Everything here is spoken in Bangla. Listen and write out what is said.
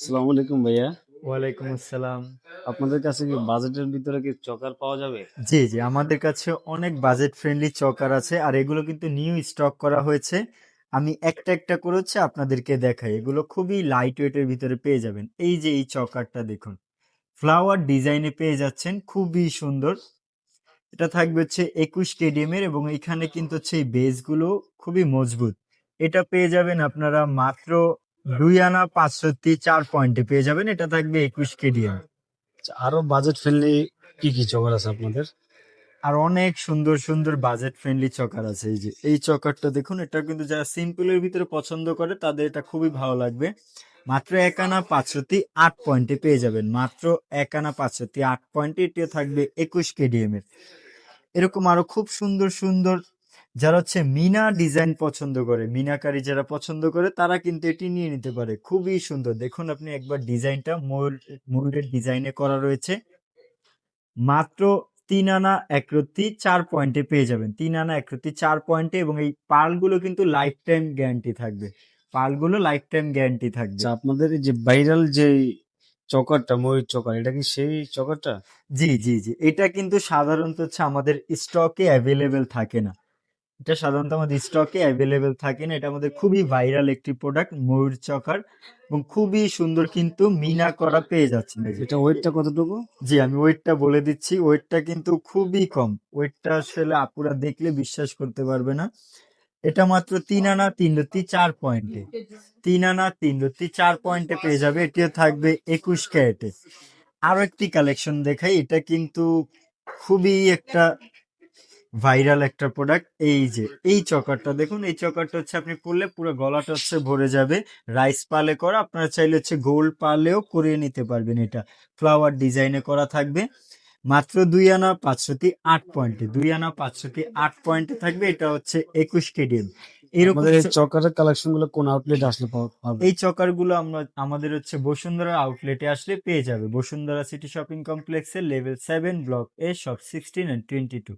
আসসালামু আলাইকুম ভাইয়া। ওয়ালাইকুম আসসালাম। আপনাদের কাছে কি বাজেটের ভিতরে কি চকার পাওয়া যাবে? জি জি আমাদের কাছে অনেক বাজেট ফ্রেন্ডলি চকার আছে আর এগুলো কিন্তু নিউ স্টক করা হয়েছে। আমি একটা একটা করে হচ্ছে আপনাদেরকে দেখাই। এগুলো খুবই লাইট ওয়েটের ভিতরে পেয়ে যাবেন। এই যে এই চকারটা দেখুন। ফ্লাওয়ার ডিজাইনে পেয়ে যাচ্ছেন খুবই সুন্দর। এটা থাকবে হচ্ছে একুশ কেডিএমের এবং এখানে কিন্তু হচ্ছে এই বেসগুলো খুবই মজবুত। এটা পেয়ে যাবেন আপনারা মাত্র দুই আনা পাঁচষট্টি চার পয়েন্টে পেয়ে যাবেন। এটা থাকবে একুশ কেডিএম আচ্ছা, আরও বাজেট ফ্রেন্ডলি কি কি চকার আছে আপনাদের? আর অনেক সুন্দর সুন্দর বাজেট ফ্রেন্ডলি চকার আছে। এই যে এই চকারটা দেখুন এটা কিন্তু যারা সিম্পলের ভিতরে পছন্দ করে তাদের এটা খুবই ভালো লাগবে। মাত্র এক আনা পাঁচশোটি আট পয়েন্টে পেয়ে যাবেন। মাত্র এক আনা পাঁচশোটি আট পয়েন্টে এটিও থাকবে একুশ কেডিএম এর। এরকম আরও খুব সুন্দর সুন্দর যারা হচ্ছে মিনা ডিজাইন পছন্দ করে মিনাকারি যারা পছন্দ করে তারা কিন্তু এটি নিয়ে নিতে পারে। খুবই সুন্দর। দেখুন আপনি একবার ডিজাইনটা ময়ূর ময়ূরের ডিজাইনে করা রয়েছে। মাত্র তিন আনা একরত্তি চার পয়েন্টে পেয়ে যাবেন। তিন আনা একরত্তি চার পয়েন্টে এবং এই পালগুলো কিন্তু লাইফ টাইম গ্যারান্টি থাকবে। পালগুলো লাইফ টাইম গ্যারান্টি থাকবে। আচ্ছা আপনাদের যে ভাইরাল যে চকারটা ময়ূর চকার এটা কি সেই চকারটা? জি জি জি। এটা কিন্তু সাধারণত হচ্ছে আমাদের স্টকে অ্যাভেলেবেল থাকে না। এটা সাধারণত আমাদের স্টকে অ্যাভেলেবেল থাকে না। এটা আমাদের খুবই ভাইরাল একটি প্রোডাক্ট ময়ূর চকার এবং খুবই সুন্দর কিন্তু মিনা করা পেয়ে যাচ্ছেন। এই যে। এটা ওয়েটটা কতটুকু? জি আমি ওয়েটটা বলে দিচ্ছি। ওয়েটটা কিন্তু খুবই কম। ওয়েটটা আসলে আপুরা দেখলে বিশ্বাস করতে পারবে না। এটা মাত্র তিন আনা তিন লত্তি চার পয়েন্টে তিন আনা তিন লত্তি চার পয়েন্টে পেয়ে যাবে। এটিও থাকবে একুশ ক্যারেটে। আরও একটি কালেকশন দেখাই। এটা কিন্তু খুবই একটা ভাইরাল একটা প্রোডাক্ট এই যে এই চকারটা। দেখুন এই চকারটা হচ্ছে আপনি করলে পুরো গলাটা হচ্ছে ভরে যাবে। রাইস পালে করা আপনারা চাইলে হচ্ছে গোল্ড পালেও করিয়ে নিতে পারবেন এটা। ফ্লাওয়ার ডিজাইনে করা থাকবে। মাত্র দুই আনা পাঁচশোটি আট পয়েন্টে দুই আনা পাঁচশোটি আট পয়েন্টে থাকবে এটা হচ্ছে একুশ কেডিএম। এরকম চকারের কালেকশনগুলো কোন আউটলেট আসলে এই চকারগুলো আমরা আমাদের হচ্ছে বসুন্ধরা আউটলেটে আসলে পেয়ে যাবে। বসুন্ধরা সিটি শপিং কমপ্লেক্সের level seven block A shop sixteen and twenty two